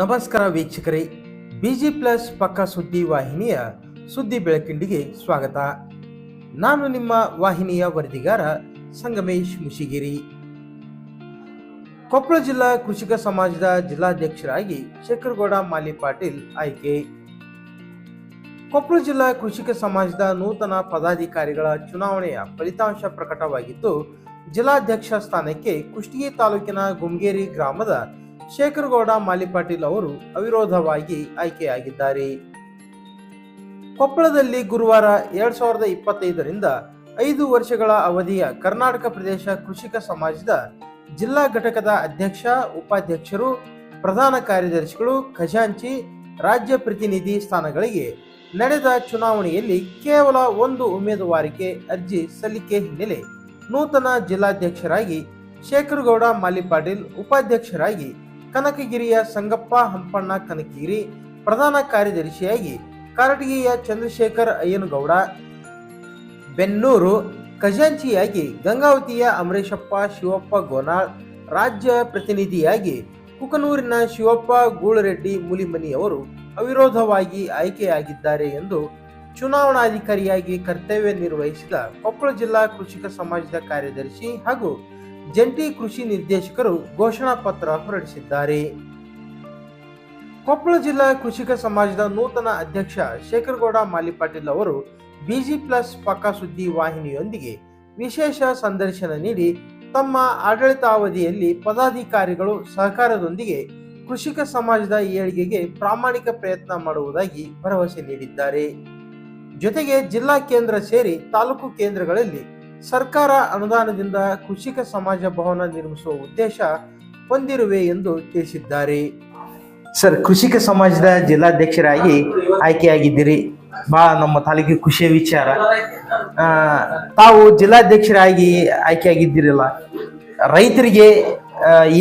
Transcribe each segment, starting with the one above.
ನಮಸ್ಕಾರ ವೀಕ್ಷಕರೇ. Busy plus ಪಕ್ಕ ಸುದ್ದಿ ವಾಹಿನಿಯ ಸುದ್ದಿ ಬೆಳಕಿಂಡಿಗೆ ಸ್ವಾಗತ. ನಾನು ನಿಮ್ಮ ವಾಹಿನಿಯ ವರದಿಗಾರ ಸಂಗಮೇಶ್ ಮುಷಿಗಿರಿ. ಕೊಪ್ಪಳ ಜಿಲ್ಲಾ ಕೃಷಿಕ ಸಮಾಜದ ಜಿಲ್ಲಾಧ್ಯಕ್ಷರಾಗಿ ಶೇಖರಗೌಡ ಮಾಲಿ ಪಾಟೀಲ್ ಆಯ್ಕೆ. ಕೊಪ್ಪಳ ಜಿಲ್ಲಾ ಕೃಷಿಕ ಸಮಾಜದ ನೂತನ ಪದಾಧಿಕಾರಿಗಳ ಚುನಾವಣೆಯ ಫಲಿತಾಂಶ ಪ್ರಕಟವಾಗಿದ್ದು, ಜಿಲ್ಲಾಧ್ಯಕ್ಷ ಸ್ಥಾನಕ್ಕೆ ಕುಷ್ಟಗಿ ತಾಲೂಕಿನ ಗುಮ್ಗೇರಿ ಗ್ರಾಮದ ಶೇಖರಗೌಡ ಮಾಲಿಪಾಟೀಲ್ ಅವರು ಅವಿರೋಧವಾಗಿ ಆಯ್ಕೆಯಾಗಿದ್ದಾರೆ. ಕೊಪ್ಪಳದಲ್ಲಿ ಗುರುವಾರ ಎರಡ್ ಸಾವಿರದ ಇಪ್ಪತ್ತೈದರಿಂದ ಐದು ವರ್ಷಗಳ ಅವಧಿಯ ಕರ್ನಾಟಕ ಪ್ರದೇಶ ಕೃಷಿಕ ಸಮಾಜದ ಜಿಲ್ಲಾ ಘಟಕದ ಅಧ್ಯಕ್ಷ, ಉಪಾಧ್ಯಕ್ಷರು, ಪ್ರಧಾನ ಕಾರ್ಯದರ್ಶಿಗಳು, ಖಜಾಂಚಿ ರಾಜ್ಯ ಪ್ರತಿನಿಧಿ ಸ್ಥಾನಗಳಿಗೆ ನಡೆದ ಚುನಾವಣೆಯಲ್ಲಿ ಕೇವಲ ಒಂದು ಉಮೇದುವಾರಿಕೆ ಅರ್ಜಿ ಸಲ್ಲಿಕೆ ಹಿನ್ನೆಲೆ ನೂತನ ಜಿಲ್ಲಾಧ್ಯಕ್ಷರಾಗಿ ಶೇಖರಗೌಡ ಮಾಲಿಪಾಟೀಲ್, ಉಪಾಧ್ಯಕ್ಷರಾಗಿ ಕನಕಗಿರಿಯ ಸಂಗಪ್ಪ ಹಂಪಣ್ಣ ಕನಕಗಿರಿ ಪ್ರಧಾನ ಕಾರ್ಯದರ್ಶಿಯಾಗಿ ಕಾರಟಗಿಯ ಚಂದ್ರಶೇಖರ್ ಅಯ್ಯನಗೌಡ. ಬೆನ್ನೂರು ಖಜಾಂಚಿಯಾಗಿ ಗಂಗಾವತಿಯ ಅಮರೇಶಪ್ಪ ಶಿವಪ್ಪ ಗೋನಾಳ್ ರಾಜ್ಯ ಪ್ರತಿನಿಧಿಯಾಗಿ ಕುಕನೂರಿನ ಶಿವಪ್ಪ ಗೂಳರೆಡ್ಡಿ ಮುಲಿಮನಿ ಅವರು ಅವಿರೋಧವಾಗಿ ಆಯ್ಕೆಯಾಗಿದ್ದಾರೆ ಎಂದು ಚುನಾವಣಾಧಿಕಾರಿಯಾಗಿ ಕರ್ತವ್ಯ ನಿರ್ವಹಿಸಿದ ಕೊಪ್ಪಳ ಜಿಲ್ಲಾ ಕೃಷಿಕ ಸಮಾಜದ ಕಾರ್ಯದರ್ಶಿ ಹಾಗೂ ಜಂಟಿ ಕೃಷಿ ನಿರ್ದೇಶಕರು ಘೋಷಣಾ ಪತ್ರ ಹೊರಡಿಸಿದ್ದಾರೆ. ಕೊಪ್ಪಳ ಜಿಲ್ಲಾ ಕೃಷಿಕ ಸಮಾಜದ ನೂತನ ಅಧ್ಯಕ್ಷ ಶೇಖರಗೌಡ ಮಾಲಿಪಾಟೀಲ್ ಅವರು ಬಿಜಿ ಪ್ಲಸ್ ಪಕ್ಕಾ ಸುದ್ದಿ ವಾಹಿನಿಯೊಂದಿಗೆ ವಿಶೇಷ ಸಂದರ್ಶನ ನೀಡಿ ತಮ್ಮ ಆಡಳಿತಾವಧಿಯಲ್ಲಿ ಪದಾಧಿಕಾರಿಗಳು ಸಹಕಾರದೊಂದಿಗೆ ಕೃಷಿಕ ಸಮಾಜದ ಏಳಿಗೆಗೆ ಪ್ರಾಮಾಣಿಕ ಪ್ರಯತ್ನ ಮಾಡುವುದಾಗಿ ಭರವಸೆ ನೀಡಿದ್ದಾರೆ. ಜೊತೆಗೆ ಜಿಲ್ಲಾ ಕೇಂದ್ರ ಸೇರಿ ತಾಲೂಕು ಕೇಂದ್ರಗಳಲ್ಲಿ ಸರ್ಕಾರ ಅನುದಾನದಿಂದ ಕೃಷಿಕ ಸಮಾಜ ಭವನ ನಿರ್ಮಿಸುವ ಉದ್ದೇಶ ಹೊಂದಿರುವೆ ಎಂದು ತಿಳಿಸಿದ್ದಾರೆ. ಸರ್, ಕೃಷಿಕ ಸಮಾಜದ ಜಿಲ್ಲಾಧ್ಯಕ್ಷರಾಗಿ ಆಯ್ಕೆಯಾಗಿದ್ದೀರಿ. ಬಹಳ ನಮ್ಮ ತಾಲೂಕಿಗೆ ಖುಷಿಯ ವಿಚಾರ. ತಾವು ಜಿಲ್ಲಾಧ್ಯಕ್ಷರಾಗಿ ಆಯ್ಕೆಯಾಗಿದ್ದೀರಲ್ಲ. ರೈತರಿಗೆ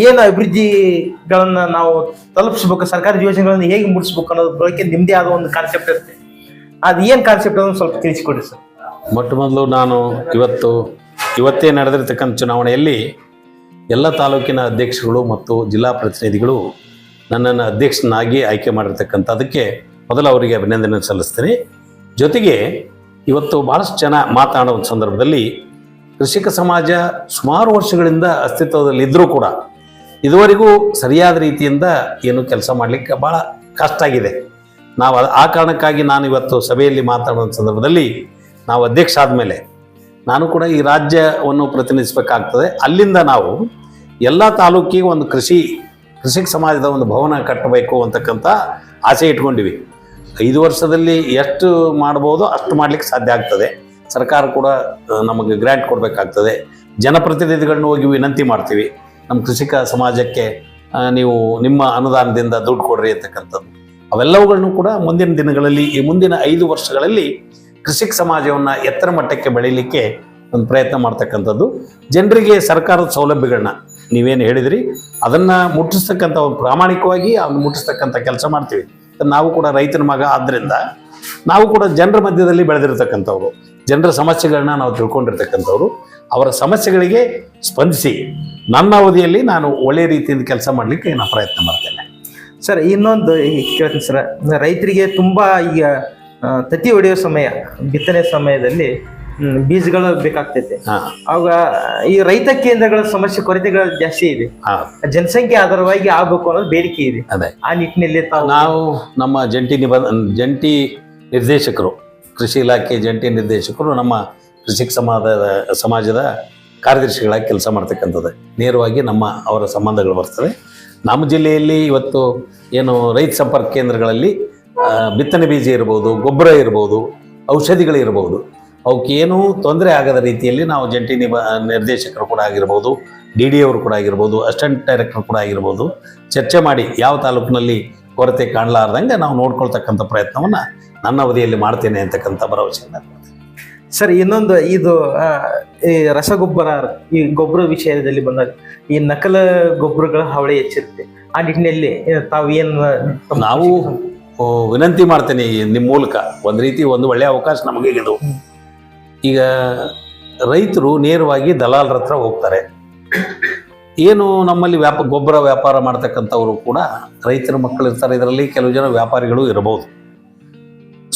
ಏನು ಅಭಿವೃದ್ಧಿಗಳನ್ನು ನಾವು ತಲುಪಿಸ್ಬೇಕು ಸರ್ಕಾರದ ಯೋಜನೆಗಳನ್ನು ಹೇಗೆ ಮುಡಿಸ್ಬೇಕು ಅನ್ನೋದ್ರ ಬಗ್ಗೆ ನಿಮ್ಮದೇ ಆದ ಒಂದು ಕಾನ್ಸೆಪ್ಟ್ ಇರುತ್ತೆ. ಅದು ಏನು ಕಾನ್ಸೆಪ್ಟ್ ಅದನ್ನು ಸ್ವಲ್ಪ ತಿಳಿಸಿಕೊಡಿ ಸರ್. ಮೊಟ್ಟ ಮೊದಲು ನಾನು ಇವತ್ತು, ಇವತ್ತೇ ನಡೆದಿರ್ತಕ್ಕಂಥ ಚುನಾವಣೆಯಲ್ಲಿ ಎಲ್ಲ ತಾಲೂಕಿನ ಅಧ್ಯಕ್ಷಗಳು ಮತ್ತು ಜಿಲ್ಲಾ ಪ್ರತಿನಿಧಿಗಳು ನನ್ನನ್ನು ಅಧ್ಯಕ್ಷನಾಗಿ ಆಯ್ಕೆ ಮಾಡಿರ್ತಕ್ಕಂಥದ್ದಕ್ಕೆ ಮೊದಲು ಅವರಿಗೆ ಅಭಿನಂದನೆ ಸಲ್ಲಿಸ್ತೀನಿ. ಜೊತೆಗೆ ಇವತ್ತು ಭಾಳಷ್ಟು ಜನ ಮಾತಾಡೋ ಸಂದರ್ಭದಲ್ಲಿ ಕೃಷಿಕ ಸಮಾಜ ಸುಮಾರು ವರ್ಷಗಳಿಂದ ಅಸ್ತಿತ್ವದಲ್ಲಿದ್ದರೂ ಕೂಡ ಇದುವರೆಗೂ ಸರಿಯಾದ ರೀತಿಯಿಂದ ಏನು ಕೆಲಸ ಮಾಡಲಿಕ್ಕೆ ಭಾಳ ಕಷ್ಟ ಆಗಿದೆ. ನಾವು ಆ ಕಾರಣಕ್ಕಾಗಿ ನಾನು ಇವತ್ತು ಸಭೆಯಲ್ಲಿ ಮಾತಾಡೋ ಸಂದರ್ಭದಲ್ಲಿ ನಾವು ಅಧ್ಯಕ್ಷ ಆದಮೇಲೆ ನಾನು ಕೂಡ ಈ ರಾಜ್ಯವನ್ನು ಪ್ರತಿನಿಧಿಸಬೇಕಾಗ್ತದೆ. ಅಲ್ಲಿಂದ ನಾವು ಎಲ್ಲ ತಾಲೂಕಿಗೆ ಒಂದು ಕೃಷಿ ಕೃಷಿಕ ಸಮಾಜದ ಒಂದು ಭವನ ಕಟ್ಟಬೇಕು ಅಂತಕ್ಕಂಥ ಆಸೆ ಇಟ್ಕೊಂಡಿವಿ. ಐದು ವರ್ಷದಲ್ಲಿ ಎಷ್ಟು ಮಾಡ್ಬೋದೋ ಅಷ್ಟು ಮಾಡಲಿಕ್ಕೆ ಸಾಧ್ಯ ಆಗ್ತದೆ. ಸರ್ಕಾರ ಕೂಡ ನಮಗೆ ಗ್ರ್ಯಾಂಟ್ ಕೊಡಬೇಕಾಗ್ತದೆ. ಜನಪ್ರತಿನಿಧಿಗಳನ್ನ ಹೋಗಿ ವಿನಂತಿ ಮಾಡ್ತೀವಿ. ನಮ್ಮ ಕೃಷಿಕ ಸಮಾಜಕ್ಕೆ ನೀವು ನಿಮ್ಮ ಅನುದಾನದಿಂದ ದುಡ್ಡು ಕೊಡ್ರಿ ಅಂತಕ್ಕಂಥದ್ದು. ಅವೆಲ್ಲವುಗಳನ್ನು ಕೂಡ ಮುಂದಿನ ದಿನಗಳಲ್ಲಿ, ಈ ಮುಂದಿನ ಐದು ವರ್ಷಗಳಲ್ಲಿ ಕೃಷಿಕ ಸಮಾಜವನ್ನು ಎತ್ತರ ಮಟ್ಟಕ್ಕೆ ಬೆಳೀಲಿಕ್ಕೆ ಒಂದು ಪ್ರಯತ್ನ ಮಾಡ್ತಕ್ಕಂಥದ್ದು. ಜನರಿಗೆ ಸರ್ಕಾರದ ಸೌಲಭ್ಯಗಳನ್ನ ನೀವೇನು ಹೇಳಿದ್ರಿ, ಅದನ್ನ ಮುಟ್ಟಿಸ್ತಕ್ಕಂಥ ಪ್ರಾಮಾಣಿಕವಾಗಿ ಅದನ್ನು ಮುಟ್ಟಿಸ್ತಕ್ಕಂಥ ಕೆಲಸ ಮಾಡ್ತೀವಿ. ನಾವು ಕೂಡ ರೈತನ ಮಗ ಆದ್ದರಿಂದ ನಾವು ಕೂಡ ಜನರ ಮಧ್ಯದಲ್ಲಿ ಬೆಳೆದಿರ್ತಕ್ಕಂಥವ್ರು, ಜನರ ಸಮಸ್ಯೆಗಳನ್ನ ನಾವು ತಿಳ್ಕೊಂಡಿರ್ತಕ್ಕಂಥವ್ರು, ಅವರ ಸಮಸ್ಯೆಗಳಿಗೆ ಸ್ಪಂದಿಸಿ ನನ್ನ ಅವಧಿಯಲ್ಲಿ ನಾನು ಒಳ್ಳೆ ರೀತಿಯಿಂದ ಕೆಲಸ ಮಾಡಲಿಕ್ಕೆ ನಾನು ಪ್ರಯತ್ನ ಮಾಡ್ತೇನೆ. ಸರ್, ಇನ್ನೊಂದು ಕೇಳ್ತೀನಿ ಸರ್, ರೈತರಿಗೆ ತುಂಬ ಈಗ ತತ್ತಿ ಹೊಡೆಯೋ ಸಮಯ ಬಿತ್ತನೆ ಸಮಯದಲ್ಲಿ ಬೀಜಗಳು ಬೇಕಾಗ್ತೈತೆ. ಅವಾಗ ಈ ರೈತ ಕೇಂದ್ರಗಳ ಸಮಸ್ಯೆ ಕೊರತೆಗಳು ಜಾಸ್ತಿ ಇದೆ. ಜನಸಂಖ್ಯೆ ಆಧಾರವಾಗಿ ಆಗ್ಬೇಕು ಅನ್ನೋದು ಬೇಡಿಕೆ ಇದೆ. ಅದೇ. ಆ ನಿಟ್ಟಿನಲ್ಲಿ ನಾವು ನಮ್ಮ ಜಂಟಿ ನಿಬಂಧ ಜಂಟಿ ನಿರ್ದೇಶಕರು ಕೃಷಿ ಇಲಾಖೆ ಜಂಟಿ ನಿರ್ದೇಶಕರು ನಮ್ಮ ಕೃಷಿಕ ಸಮಾಜದ ಸಮಾಜದ ಕಾರ್ಯದರ್ಶಿಗಳಾಗಿ ಕೆಲಸ ಮಾಡ್ತಕ್ಕಂಥದ್ದು. ನೇರವಾಗಿ ನಮ್ಮ ಅವರ ಸಂಬಂಧಗಳು ಬರ್ತವೆ. ನಮ್ಮ ಜಿಲ್ಲೆಯಲ್ಲಿ ಇವತ್ತು ಏನು ರೈತ ಸಂಪರ್ಕ ಕೇಂದ್ರಗಳಲ್ಲಿ ಬಿತ್ತನೆ ಬೀಜ ಇರ್ಬೋದು ಗೊಬ್ಬರ ಇರ್ಬೋದು ಔಷಧಿಗಳಿರ್ಬೋದು ಅವಕ್ಕೇನೂ ತೊಂದರೆ ಆಗದ ರೀತಿಯಲ್ಲಿ ನಾವು ಜಂಟಿ ನಿಬ ನಿರ್ದೇಶಕರು ಕೂಡ ಆಗಿರ್ಬೋದು ಡಿ ಡಿ ಅವರು ಕೂಡ ಆಗಿರ್ಬೋದು ಅಸಿಸ್ಟೆಂಟ್ ಡೈರೆಕ್ಟರ್ ಕೂಡ ಆಗಿರ್ಬೋದು ಚರ್ಚೆ ಮಾಡಿ ಯಾವ ತಾಲೂಕಿನಲ್ಲಿ ಕೊರತೆ ಕಾಣಲಾರ್ದಂಗೆ ನಾವು ನೋಡ್ಕೊಳ್ತಕ್ಕಂಥ ಪ್ರಯತ್ನವನ್ನು ನನ್ನ ಅವಧಿಯಲ್ಲಿ ಮಾಡ್ತೇನೆ ಅಂತಕ್ಕಂಥ ಭರವಸೆಯನ್ನು ಸರ್ ಇನ್ನೊಂದು ಇದು ಈ ರಸಗೊಬ್ಬರ ಈ ಗೊಬ್ಬರ ವಿಷಯದಲ್ಲಿ ಬಂದಾಗ ಈ ನಕಲ ಗೊಬ್ಬರಗಳ ಹಾವಳಿ ಹೆಚ್ಚಿರುತ್ತೆ. ಆ ನಿಟ್ಟಿನಲ್ಲಿ ತಾವು ಏನು ನಾವು ವಿನಂತಿ ಮಾಡ್ತೇನೆ ನಿಮ್ಮ ಮೂಲಕ. ಒಂದು ರೀತಿ ಒಂದು ಒಳ್ಳೆಯ ಅವಕಾಶ ನಮಗೆ ಇದು. ಈಗ ರೈತರು ನೇರವಾಗಿ ದಲಾಲರ ಹತ್ರ ಹೋಗ್ತಾರೆ. ಏನು ನಮ್ಮಲ್ಲಿ ವ್ಯಾಪ, ಗೊಬ್ಬರ ವ್ಯಾಪಾರ ಮಾಡ್ತಕ್ಕಂಥವರು ಕೂಡ ರೈತರ ಮಕ್ಕಳು ಇರ್ತಾರೆ. ಇದರಲ್ಲಿ ಕೆಲವು ಜನ ವ್ಯಾಪಾರಿಗಳು ಇರಬಹುದು.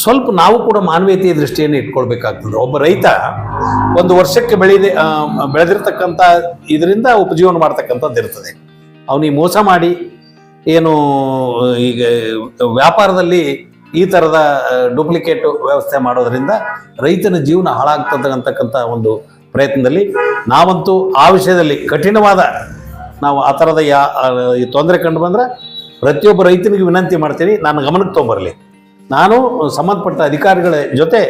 ಸ್ವಲ್ಪ ನಾವು ಕೂಡ ಮಾನವೀಯತೆಯ ದೃಷ್ಟಿಯನ್ನು ಇಟ್ಕೊಳ್ಬೇಕಾಗ್ತದೆ. ಒಬ್ಬ ರೈತ ಒಂದು ವರ್ಷಕ್ಕೆ ಬೆಳೆದೆ ಬೆಳೆದಿರ್ತಕ್ಕಂಥ, ಇದರಿಂದ ಉಪಜೀವನ ಮಾಡ್ತಕ್ಕಂಥದ್ದು ಇರ್ತದೆ ಅವನಿಗೆ ಮೋಸ ಮಾಡಿ ಏನು, ಈಗ, ವ್ಯಾಪಾರದಲ್ಲಿ ಈ ಥರದ ಡೂಪ್ಲಿಕೇಟ್ ವ್ಯವಸ್ಥೆ ಮಾಡೋದ್ರಿಂದ ರೈತನ ಜೀವನ ಹಾಳಾಗ್ತಕ್ಕಂತಕ್ಕಂಥ ಒಂದು ಪ್ರಯತ್ನದಲ್ಲಿ ನಾವಂತೂ ಆ ವಿಷಯದಲ್ಲಿ ಕಠಿಣವಾದ ನಾವು ಆ ಥರದ ಯಾ ತೊಂದರೆ ಕಂಡು ಬಂದ್ರೆ ಪ್ರತಿಯೊಬ್ಬ ರೈತನಿಗೆ ವಿನಂತಿ ಮಾಡ್ತೀನಿ, ನಾನು ಗಮನಕ್ಕೆ ತೊಗೊಂಬರಲಿ. ನಾನು ಸಂಬಂಧಪಟ್ಟ ಅಧಿಕಾರಿಗಳ ಜೊತೆ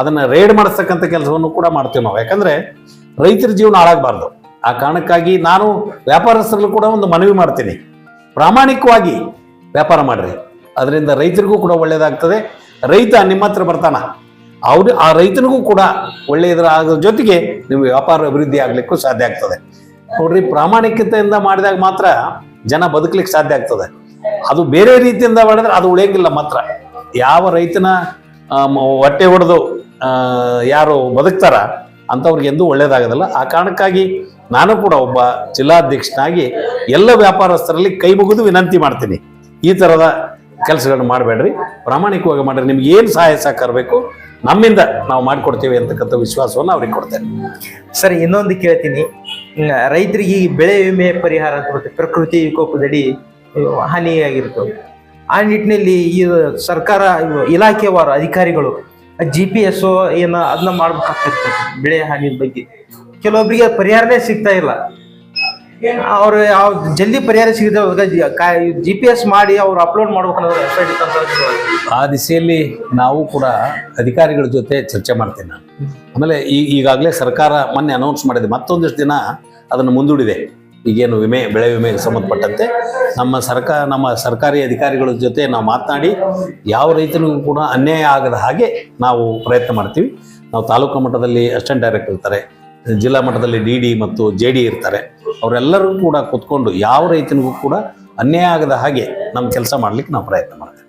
ಅದನ್ನು ರೇಡ್ ಮಾಡಿಸ್ತಕ್ಕಂಥ ಕೆಲಸವನ್ನು ಕೂಡ ಮಾಡ್ತೀವಿ ನಾವು. ಯಾಕಂದರೆ ರೈತರ ಜೀವನ ಹಾಳಾಗಬಾರ್ದು. ಆ ಕಾರಣಕ್ಕಾಗಿ ನಾನು ವ್ಯಾಪಾರಸ್ಥರಲ್ಲೂ ಕೂಡ ಒಂದು ಮನವಿ ಮಾಡ್ತೀನಿ. ಪ್ರಾಮಾಣಿಕವಾಗಿ ವ್ಯಾಪಾರ ಮಾಡಿರಿ. ಅದರಿಂದ ರೈತರಿಗೂ ಕೂಡ ಒಳ್ಳೆಯದಾಗ್ತದೆ ರೈತ ನಿಮ್ಮ ಹತ್ರ ಬರ್ತಾನ. ಅವ್ರು ಆ ರೈತನಿಗೂ ಕೂಡ ಒಳ್ಳೆಯದರ ಜೊತೆಗೆ ನಿಮ್ಮ ವ್ಯಾಪಾರ ಅಭಿವೃದ್ಧಿ ಆಗಲಿಕ್ಕೂ ಸಾಧ್ಯ ಆಗ್ತದೆ. ನೋಡ್ರಿ, ಪ್ರಾಮಾಣಿಕತೆಯಿಂದ ಮಾಡಿದಾಗ ಮಾತ್ರ ಜನ ಬದುಕಲಿಕ್ಕೆ ಸಾಧ್ಯ ಆಗ್ತದೆ. ಅದು ಬೇರೆ ರೀತಿಯಿಂದ ಮಾಡಿದ್ರೆ ಅದು ಉಳಿಯಂಗಿಲ್ಲ ಮಾತ್ರ. ಯಾವ ರೈತನ ಹೊಟ್ಟೆ ಹೊಡೆದು ಯಾರು ಬದುಕ್ತಾರ, ಅಂಥವ್ರಿಗೆ ಎಂದೂ ಒಳ್ಳೇದಾಗೋದಿಲ್ಲ. ಆ ಕಾರಣಕ್ಕಾಗಿ ನಾನು ಕೂಡ ಒಬ್ಬ ಜಿಲ್ಲಾಧ್ಯಕ್ಷನಾಗಿ ಎಲ್ಲ ವ್ಯಾಪಾರಸ್ಥರಲ್ಲಿ ಕೈ ಮುಗಿದು ವಿನಂತಿ ಮಾಡ್ತೀನಿ. ಈ ಥರದ ಕೆಲಸಗಳನ್ನ ಮಾಡಬೇಡ್ರಿ. ಪ್ರಾಮಾಣಿಕವಾಗಿ ಮಾಡ್ರಿ. ನಿಮ್ಗೆ ಏನು ಸಹಾಯ ಸಹಕಾರ ಬೇಕು, ನಮ್ಮಿಂದ ನಾವು ಮಾಡಿಕೊಡ್ತೀವಿ ಅಂತಕ್ಕಂಥ ವಿಶ್ವಾಸವನ್ನು ಅವ್ರಿಗೆ ಕೊಡ್ತೇನೆ. ಸರಿ, ಇನ್ನೊಂದು ಕೇಳ್ತೀನಿ. ರೈತರಿಗೆ ಈ ಬೆಳೆ ವಿಮೆ ಪರಿಹಾರ ಅಂತ ಬರುತ್ತೆ. ಪ್ರಕೃತಿ ವಿಕೋಪದಡಿ ಹಾನಿಯಾಗಿರ್ತವೆ ಆ ನಿಟ್ಟಿನಲ್ಲಿ ಈ ಸರ್ಕಾರ ಇಲಾಖೆವಾರು ಅಧಿಕಾರಿಗಳು ಜಿ ಪಿ ಎಸ್ ಏನ ಅದನ್ನ ಮಾಡ್ಬೇಕಾಗ್ತಿರ್ತದೆ ಬೆಳೆ ಹಾನಿ ಬಗ್ಗೆ. ಕೆಲವೊಬ್ಬರಿಗೆ ಪರಿಹಾರನೇ ಸಿಗ್ತಾ ಇಲ್ಲ. ಅವ್ರು ಯಾವ ಜಲ್ದಿ ಪರಿಹಾರ ಸಿಗದೆ ಜಿ ಪಿ ಎಸ್ ಮಾಡಿ ಅವ್ರು ಅಪ್ಲೋಡ್ ಇತ್ತಂತ ಆ ದಿಸೆಯಲ್ಲಿ ನಾವು ಕೂಡ ಅಧಿಕಾರಿಗಳ ಜೊತೆ ಚರ್ಚೆ ಮಾಡ್ತೀನಿ ನಾನು. ಆಮೇಲೆ ಈ ಈಗಾಗಲೇ ಸರ್ಕಾರ ಮೊನ್ನೆ ಅನೌನ್ಸ್ ಮಾಡಿದೆ. ಮತ್ತೊಂದಿಷ್ಟು ದಿನ ಅದನ್ನು ಮುಂದೂಡಿದೆ. ಈಗೇನು ವಿಮೆ, ಬೆಳೆ ವಿಮೆಗೆ ಸಂಬಂಧಪಟ್ಟಂತೆ ನಮ್ಮ ಸರ್ಕಾರ ನಮ್ಮ ಸರ್ಕಾರಿ ಅಧಿಕಾರಿಗಳ ಜೊತೆ ನಾವು ಮಾತನಾಡಿ ಯಾವ ರೈತನಿಗೂ ಕೂಡ ಅನ್ಯಾಯ ಆಗದ ಹಾಗೆ ನಾವು ಪ್ರಯತ್ನ ಮಾಡ್ತೀವಿ. ನಾವು ತಾಲೂಕು ಮಟ್ಟದಲ್ಲಿ ಅಸಿಸ್ಟೆಂಟ್ ಡೈರೆಕ್ಟರ್ ಇರ್ತಾರೆ. ಜಿಲ್ಲಾ ಮಟ್ಟದಲ್ಲಿ ಡಿ ಡಿ ಮತ್ತು ಜೆ ಡಿ ಇರ್ತಾರೆ. ಅವರೆಲ್ಲರೂ ಕೂಡ ಕೂತ್ಕೊಂಡು ಯಾವ ರೈತನಿಗೂ ಕೂಡ ಅನ್ಯಾಯ ಆಗದ ಹಾಗೆ ನಮ್ಮ ಕೆಲಸ ಮಾಡಲಿಕ್ಕೆ ನಾವು ಪ್ರಯತ್ನ ಮಾಡ್ತೇವೆ.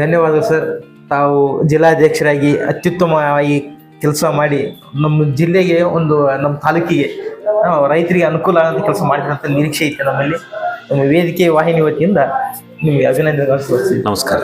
ಧನ್ಯವಾದ ಸರ್. ತಾವು ಜಿಲ್ಲಾಧ್ಯಕ್ಷರಾಗಿ ಅತ್ಯುತ್ತಮವಾಗಿ ಕೆಲಸ ಮಾಡಿ ನಮ್ಮ ಜಿಲ್ಲೆಗೆ ಒಂದು ನಮ್ಮ ತಾಲೂಕಿಗೆ ರೈತರಿಗೆ ಅನುಕೂಲ ಆಗಂತ ಕೆಲಸ ಮಾಡಿದಂಥ ನಿರೀಕ್ಷೆ ಐತೆ ನಮ್ಮಲ್ಲಿ. ನಮ್ಮ ವೇದಿಕೆ ವಾಹಿನಿ ವತಿಯಿಂದ ನಿಮಗೆ ಅಭಿನಂದನೆ ನಮಸ್ಕಾರ.